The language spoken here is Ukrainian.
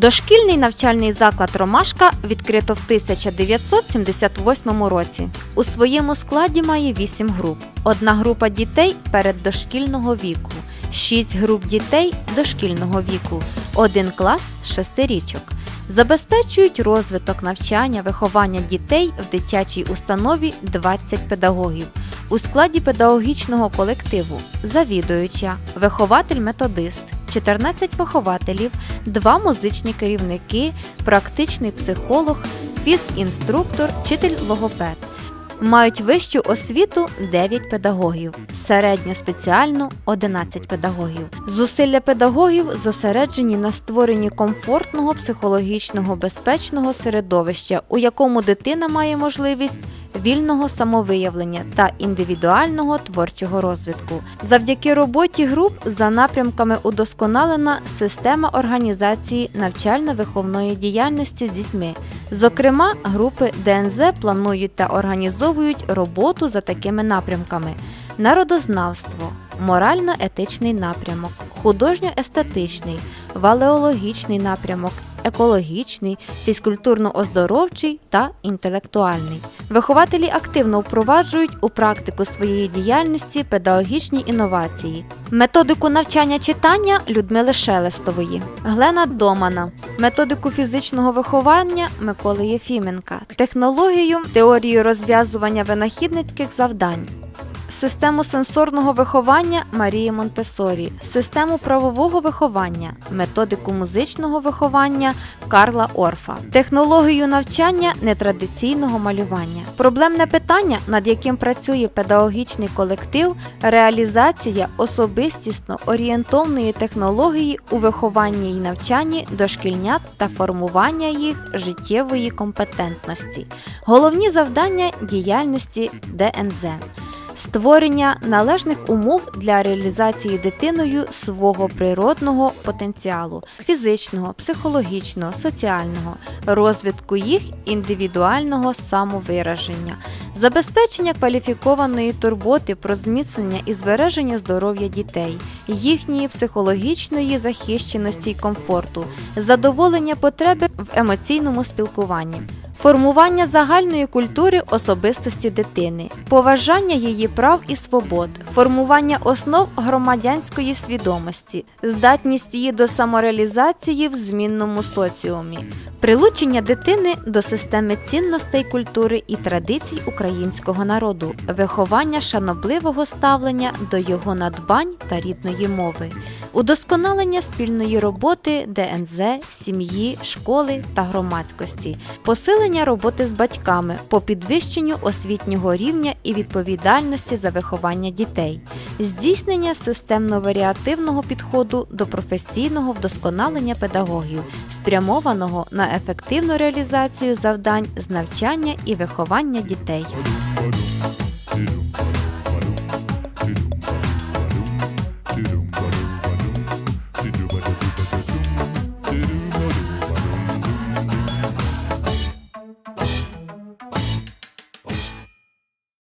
Дошкільний навчальний заклад Ромашка відкрито в 1978 році. У своєму складі має 8 груп. Одна група дітей переддошкільного віку, 6 груп дітей дошкільного віку, один клас шестирічок. Забезпечують розвиток навчання, виховання дітей в дитячій установі 20 педагогів. У складі педагогічного колективу завідуюча, вихователь-методист, 14 вихователів, два музичні керівники, практичний психолог, фізінструктор, вчитель логопед. Мають вищу освіту 9 педагогів, середню спеціальну 11 педагогів. Зусилля педагогів зосереджені на створенні комфортного, психологічного, безпечного середовища, у якому дитина має можливість вільного самовиявлення та індивідуального творчого розвитку. Завдяки роботі груп за напрямками удосконалена система організації навчально-виховної діяльності з дітьми. Зокрема, групи ДНЗ планують та організовують роботу за такими напрямками: народознавство, морально-етичний напрямок, художньо-естетичний, валеологічний напрямок, екологічний, фізкультурно-оздоровчий та інтелектуальний. Вихователі активно впроваджують у практику своєї діяльності педагогічні інновації, методику навчання читання Людмили Шелестової, Глена Домана, методику фізичного виховання Миколи Єфіменка, технологію теорію розв'язування винахідницьких завдань. Систему сенсорного виховання Марії Монтесорі, систему правового виховання, методику музичного виховання Карла Орфа, технологію навчання нетрадиційного малювання. Проблемне питання, над яким працює педагогічний колектив, реалізація особистісно орієнтовної технології у вихованні і навчанні дошкільнят та формування їх життєвої компетентності. Головні завдання діяльності ДНЗ створення належних умов для реалізації дитиною свого природного потенціалу, фізичного, психологічного, соціального, розвитку їх індивідуального самовираження, забезпечення кваліфікованої турботи про зміцнення і збереження здоров'я дітей, їхньої психологічної захищеності й комфорту, задоволення потреби в емоційному спілкуванні. Формування загальної культури особистості дитини, поважання її прав і свобод, формування основ громадянської свідомості, здатність її до самореалізації в змінному соціумі, прилучення дитини до системи цінностей культури і традицій українського народу, виховання шанобливого ставлення до його надбань та рідної мови. Удосконалення спільної роботи ДНЗ, сім'ї, школи та громадськості, посилення роботи з батьками по підвищенню освітнього рівня і відповідальності за виховання дітей, здійснення системно-варіативного підходу до професійного вдосконалення педагогів, спрямованого на ефективну реалізацію завдань з навчання і виховання дітей.